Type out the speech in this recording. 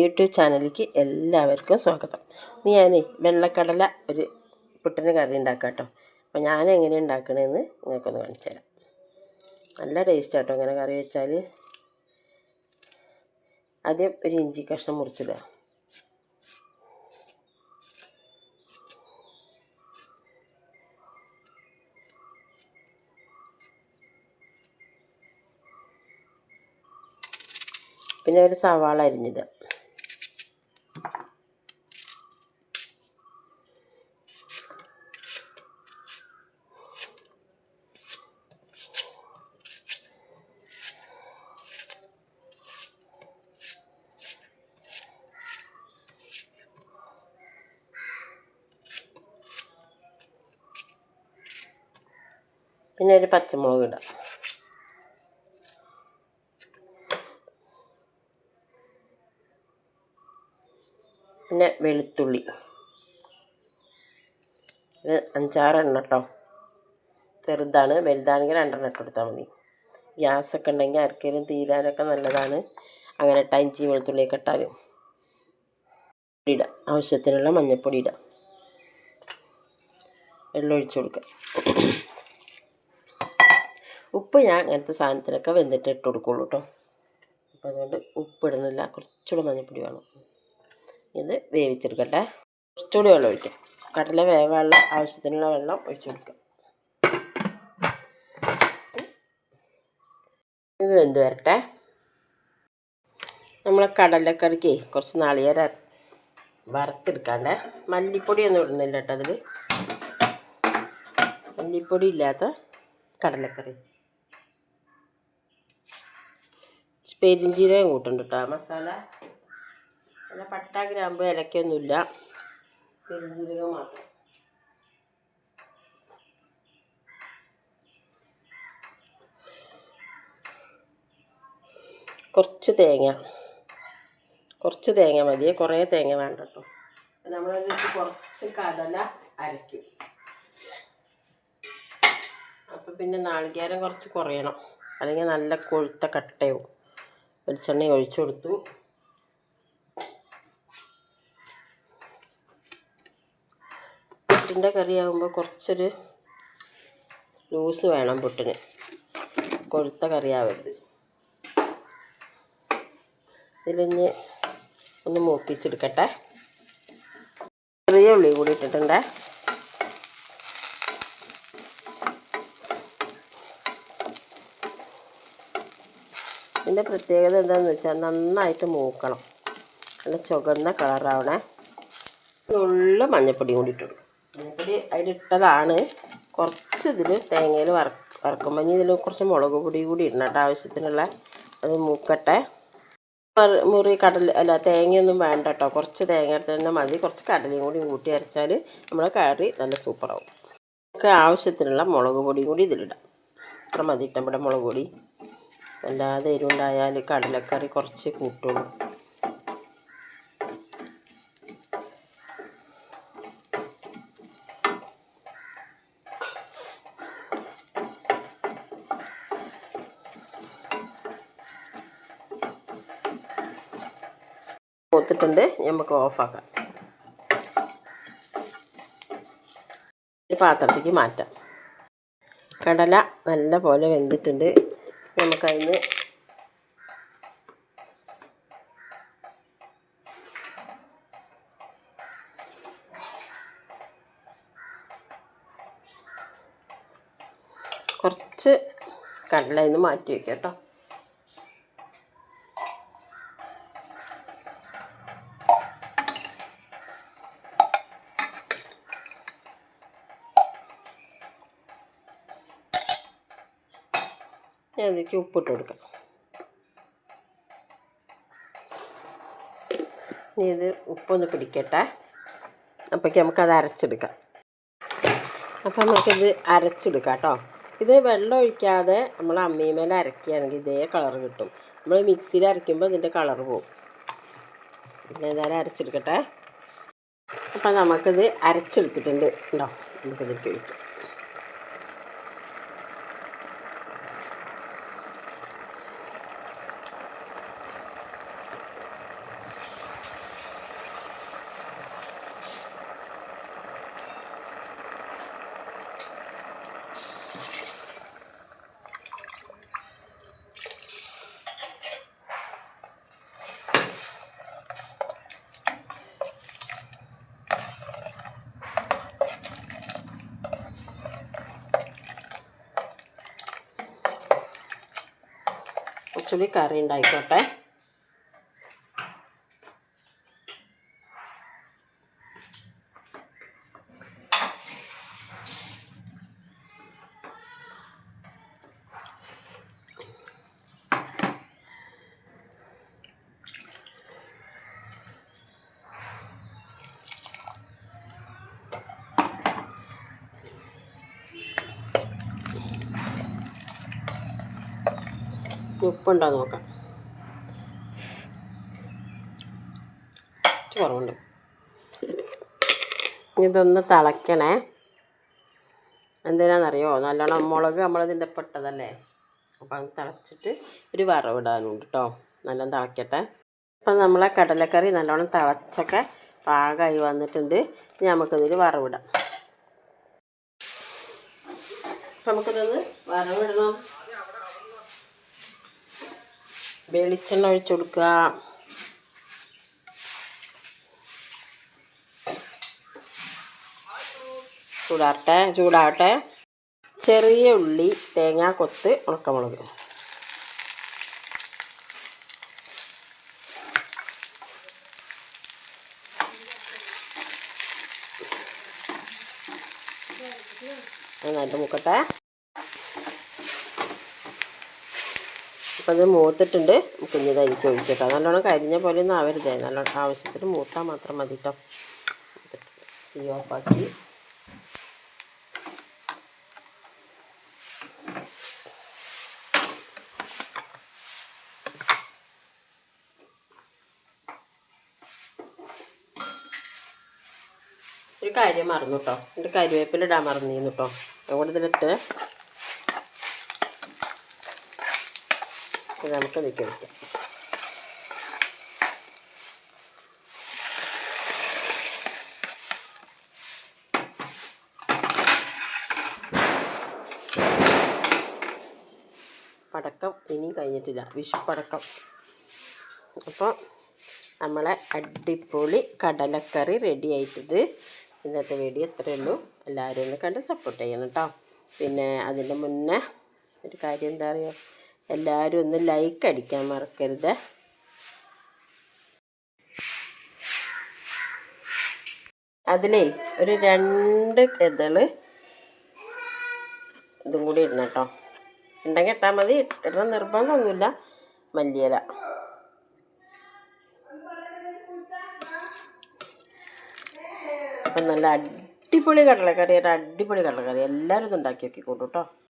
YouTube ചാനലിലേക്ക് എല്ലാവർക്കും സ്വാഗതം. ഇന്ന് ഞാൻ വെള്ളക്കടല ഒരു പുട്ടിന് കറി ഉണ്ടാക്കാം കേട്ടോ അപ്പോൾ ഞാൻ എങ്ങനെ ഉണ്ടാക്കണമെന്ന് നിങ്ങൾക്കൊന്ന് കാണിച്ചു തരാം. നല്ല ടേസ്റ്റ് കേട്ടോ ഇങ്ങനെ കറി വെച്ചാൽ ആദ്യം ഒരു ഇഞ്ചി കഷ്ണം മുറിച്ചിടുക. പിന്നെ ഒരു സവാള അരിഞ്ഞിടുക. പിന്നെ ഒരു പച്ചമുളക് ഇടാം. പിന്നെ വെളുത്തുള്ളി. ഇത് അഞ്ചാറെണ്ണം കേട്ടോ. ചെറുതാണ് വലുതാണെങ്കിൽ രണ്ടെണ്ണം ഇട്ട് കൊടുത്താൽ മതി. ഗ്യാസൊക്കെ ഉണ്ടെങ്കിൽ ആർക്കെങ്കിലും തീരാനൊക്കെ നല്ലതാണ്. അങ്ങനെ ഇട്ടാൽ ഇഞ്ചി വെളുത്തുള്ളിയൊക്കെ ഇട്ടാലും ഇടാം. ആവശ്യത്തിനുള്ള മഞ്ഞൾപ്പൊടി ഇടാം. വെള്ളം ഒഴിച്ചു കൊടുക്കുക ഉപ്പ് ഞാൻ അങ്ങനത്തെ സാധനത്തിനൊക്കെ വെന്തിട്ട് ഇട്ട് കൊടുക്കുള്ളൂ കേട്ടോ അപ്പോൾ അതുകൊണ്ട് ഉപ്പ് ഇടുന്നില്ല. കുറച്ചുകൂടെ മഞ്ഞൾപ്പൊടി വേണം. ഇത് വേവിച്ചെടുക്കട്ടെ. കുറച്ചുകൂടി വെള്ളം ഒഴിക്കാം. കടല വേവാനുള്ള ആവശ്യത്തിനുള്ള വെള്ളം ഒഴിച്ചു കൊടുക്കാം. ഇത് വെന്ത് വരട്ടെ. നമ്മളെ കടലക്കറിക്ക് കുറച്ച് നാളികേര വറുത്തെടുക്കാണ്ട് മല്ലിപ്പൊടിയൊന്നും ഇടുന്നില്ല കേട്ടോ അതിൽ മല്ലിപ്പൊടി ഇല്ലാത്ത കടലക്കറി. പെരിഞ്ചീരകം കൂട്ടുന്നുണ്ട് കേട്ടോ മസാല അല്ല പട്ട ഗ്രാമ്പ് ഇലക്കൊന്നുമില്ല പെരിഞ്ചീരകം മാത്രം. കുറച്ച് തേങ്ങ. കുറച്ച് തേങ്ങ മതി. കുറേ തേങ്ങ വേണ്ട കേട്ടോ നമ്മളതിലേക്ക് കുറച്ച് കടല അരയ്ക്കും. അപ്പം പിന്നെ നാളികേരം കുറച്ച് കുറയണം. അല്ലെങ്കിൽ നല്ല കൊഴുത്ത കട്ടയാവും. വെളിച്ചെണ്ണ ഒഴിച്ചു കൊടുത്തു. പുട്ടിന്റെ കറിയാകുമ്പോൾ കുറച്ചൊരു ലൂസ് വേണം പുട്ടിന്. കൊഴുത്ത കറിയാവരുത്. ഇതിലിഞ്ഞ് ഒന്ന് മൂപ്പിച്ചെടുക്കട്ടെ. ചെറിയ ഉള്ളി കൂടി ഇട്ടിട്ടുണ്ടേ. ഇതിന്റെ പ്രത്യേകത എന്താണെന്ന് വെച്ചാൽ നന്നായിട്ട് മൂക്കണം. നല്ല ചുവന്ന കളറാവണേ നുള്ള മഞ്ഞപ്പൊടി കൂടി ഇട്ടു മഞ്ഞപ്പൊടി അതിലിട്ടതാണ്. കുറച്ച് ഇതിൽ തേങ്ങയിൽ വറ വറക്കുമ്പോൾ ഇനി ഇതിൽ കുറച്ച് മുളക് പൊടി കൂടി ഇടണം കേട്ടോ ആവശ്യത്തിനുള്ള. അത് മൂക്കട്ടെ. മുറി കടൽ അല്ല തേങ്ങയൊന്നും വേണ്ട കേട്ടോ. കുറച്ച് തേങ്ങ തന്നെ മതി. കുറച്ച് കടലയും കൂടി കൂട്ടി അരച്ചാൽ നമ്മളെ കറി നല്ല സൂപ്പറാവും. ഒക്കെ ആവശ്യത്തിനുള്ള മുളക് പൊടിയും കൂടി ഇതിലിടാം. അത്ര മതി ഇട്ടം ഇവിടെ മുളക് പൊടി. അല്ലാതെ എരിവുണ്ടായാൽ കടലക്കറി കുറച്ച് കൂട്ടുള്ളൂ. മൂത്തിട്ടുണ്ട്. നമുക്ക് ഓഫാക്കാം. പാത്രത്തേക്ക് മാറ്റാം. കടല നല്ല പോലെ വെന്തിട്ടുണ്ട്. നമുക്കതിന് കുറച്ച് കടല ഇന്ന് മാറ്റി വയ്ക്കാം കേട്ടോ. അതിലേക്ക് ഉപ്പിട്ട് കൊടുക്കാം ഇനി ഇത് ഉപ്പൊന്ന് പിടിക്കട്ടെ. അപ്പോഴേക്ക് നമുക്കത് അരച്ചെടുക്കാം. അപ്പം നമുക്കിത് അരച്ചെടുക്കാം കേട്ടോ. ഇത് വെള്ളം ഒഴിക്കാതെ നമ്മൾ അമ്മീമേൽ അരക്കുകയാണെങ്കിൽ ഇതേ കളർ കിട്ടും. നമ്മൾ മിക്സിയിൽ അരയ്ക്കുമ്പോൾ ഇതിന്റെ കളർ പിന്നെ ഏതായാലും അരച്ചെടുക്കട്ടെ? അപ്പം നമുക്കിത് അരച്ചെടുത്തിട്ടുണ്ട്. ഉണ്ടോ നമുക്കിതിലേക്ക് ഒഴിക്കാം. കുറച്ചുകൂടി കറി ഉണ്ടായിക്കോട്ടെ. ഉപ്പുണ്ടോ നോക്കാം. കുറവുണ്ട്. ഇതൊന്ന് തിളയ്ക്കണേ എന്തിനാണെന്നറിയോ നല്ലോണം മുളക് നമ്മളിതിന്റെ പെട്ടതല്ലേ? അപ്പം അത് തിളച്ചിട്ട് ഒരു വറവിടാനുണ്ട് കേട്ടോ നല്ലോണം തിളയ്ക്കട്ടെ അപ്പം നമ്മളെ കടലക്കറി നല്ലോണം തിളച്ചൊക്കെ പാകമായി വന്നിട്ടുണ്ട്. ഇനി നമുക്കിതിൽ വറവിടാം. നമുക്കിതൊന്ന് വറവിടണം. വെളിച്ചെണ്ണ ഒഴിച്ചു കൊടുക്കുക. ചൂടാറട്ടെ ചൂടാവട്ടെ. ചെറിയ ഉള്ളി തേങ്ങ കൊത്ത് ഉണക്കമുളക്. നന്നായിട്ട് മുക്കട്ടെ. അപ്പം അത് മൂത്തിട്ടുണ്ട്. നമുക്ക് ഇനി ഇത് അരിച്ച് ഒഴിക്കട്ടോ. നല്ലോണം കരിഞ്ഞ പോലെ ഒന്നും ആവരുതേ. നല്ല ആവശ്യത്തിന് മൂത്താൽ മാത്രം മതി കേട്ടോ തീ ഓഫാക്കി. ഒരു കാര്യം മറന്നു കേട്ടോ എന്റെ കരിവേപ്പിലിടാൻ മറന്നിരുന്നു കേട്ടോ അതുകൊണ്ട് ഇതിലിട്ട് നമുക്ക് നിൽക്കി പടക്കം ഇനിയും കഴിഞ്ഞിട്ടില്ല. വിഷുപ്പടക്കം. അപ്പോൾ നമ്മളെ അടിപൊളി കടലക്കറി റെഡി ആയിട്ടത്. ഇന്നത്തെ വീഡിയോ ഇത്രയേ ഉള്ളൂ. എല്ലാവരും ഒന്ന് കണ്ട് സപ്പോർട്ട് ചെയ്യണം കേട്ടോ പിന്നെ അതിന്റെ മുന്നേ ഒരു കാര്യം എന്താ പറയുക എല്ലാവരും ഒന്ന് ലൈക്ക് അടിക്കാൻ മറക്കരുത്. അതിലേ ഒരു രണ്ട് ഇതൾ ഇതും കൂടി ഇടണം കേട്ടോ. ഉണ്ടെങ്കിൽ ഇട്ടാൽ മതി. ഇടണം നിർബന്ധമൊന്നുമില്ല. മല്ലിയില. അപ്പം നല്ല അടിപൊളി കടലക്കറി അടിപൊളി കടലക്കറി. എല്ലാവരും ഇത് ഉണ്ടാക്കി നോക്കിക്കോട്ടു കേട്ടോ.